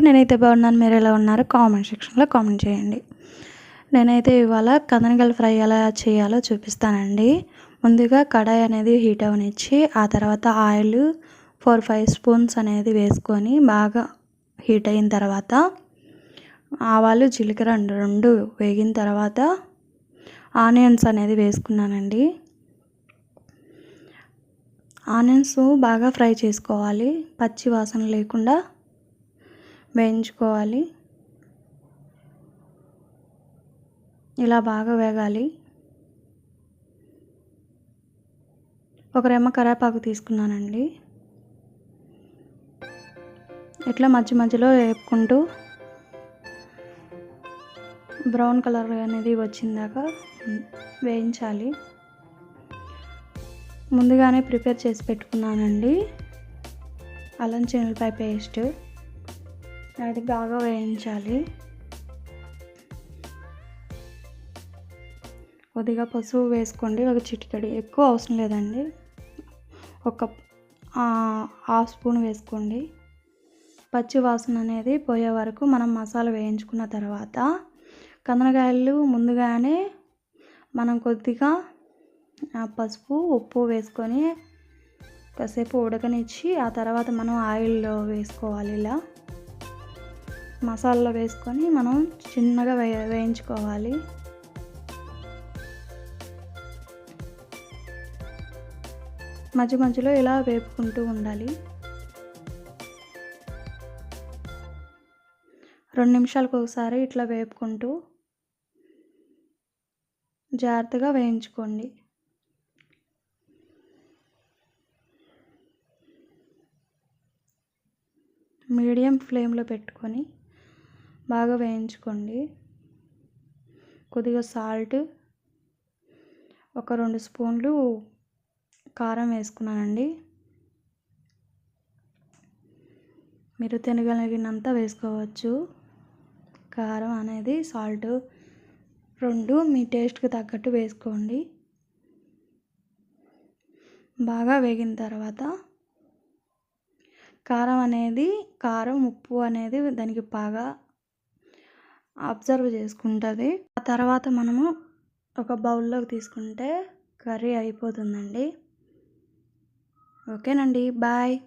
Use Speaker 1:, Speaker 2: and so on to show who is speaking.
Speaker 1: నేనైతే బాగున్నాను. మీరు ఎలా ఉన్నారు? కామెంట్ సెక్షన్లో కామెంట్ చేయండి. నేనైతే ఇవాళ కదనగల ఫ్రై ఎలా చేయాలో చూపిస్తానండి. ముందుగా కడాయి అనేది హీట్ అవనిచ్చి ఆ తర్వాత ఆయిల్ ఫోర్ ఫైవ్ స్పూన్స్ అనేది వేసుకొని బాగా హీట్ అయిన తర్వాత ఆవాలు జీలకర్ర రెండు వేగిన తర్వాత ఆనియన్స్ అనేది వేసుకున్నానండి. ఆనియన్స్ బాగా ఫ్రై చేసుకోవాలి. పచ్చి వాసన లేకుండా వేయించుకోవాలి. ఇలా బాగా వేగాలి. ఒక రెమ్మ కరేపాకు తీసుకున్నానండి. ఇట్లా మధ్య మధ్యలో వేపుకుంటూ బ్రౌన్ కలర్ అనేది వచ్చిందాక వేయించాలి. ముందుగానే ప్రిపేర్ చేసి పెట్టుకున్నానండి. అల్లం చిన్నపాయ పేస్ట్. అది బాగా వేయించాలి. కొద్దిగా పసుపు వేసుకోండి. ఒక చిటికడి ఎక్కువ అవసరం లేదండి. ఒక హాఫ్ స్పూన్ వేసుకోండి. పచ్చి వాసన అనేది పోయే వరకు మనం మసాలా వేయించుకున్న తర్వాత కందనకాయలు ముందుగానే మనం కొద్దిగా పసుపు ఉప్పు వేసుకొని కాసేపు ఉడకనిచ్చి ఆ తర్వాత మనం ఆయిల్లో వేసుకోవాలి ఇలా. మసాలాలో వేసుకొని మనం చిన్నగా వే వేయించుకోవాలి. మధ్య మధ్యలో ఇలా వేపుకుంటూ ఉండాలి. రెండు నిమిషాలకు ఒకసారి ఇట్లా వేపుకుంటూ జాగ్రత్తగా వేయించుకోండి. మీడియం ఫ్లేమ్లో పెట్టుకొని బాగా వేయించుకోండి. కొద్దిగా సాల్ట్ ఒక రెండు స్పూన్లు కారం వేసుకున్నానండి. మీరు తినగలిగినంత వేసుకోవచ్చు. కారం అనేది సాల్ట్ రెండు మీ టేస్ట్కి తగ్గట్టు వేసుకోండి. బాగా వేగిన తర్వాత కారం అనేది కారం ఉప్పు అనేది దానికి బాగా అబ్జర్వ్ చేసుకుంటుంది. ఆ తర్వాత మనము ఒక బౌల్లోకి తీసుకుంటే కర్రీ అయిపోతుందండి. ఓకేనండి. బాయ్.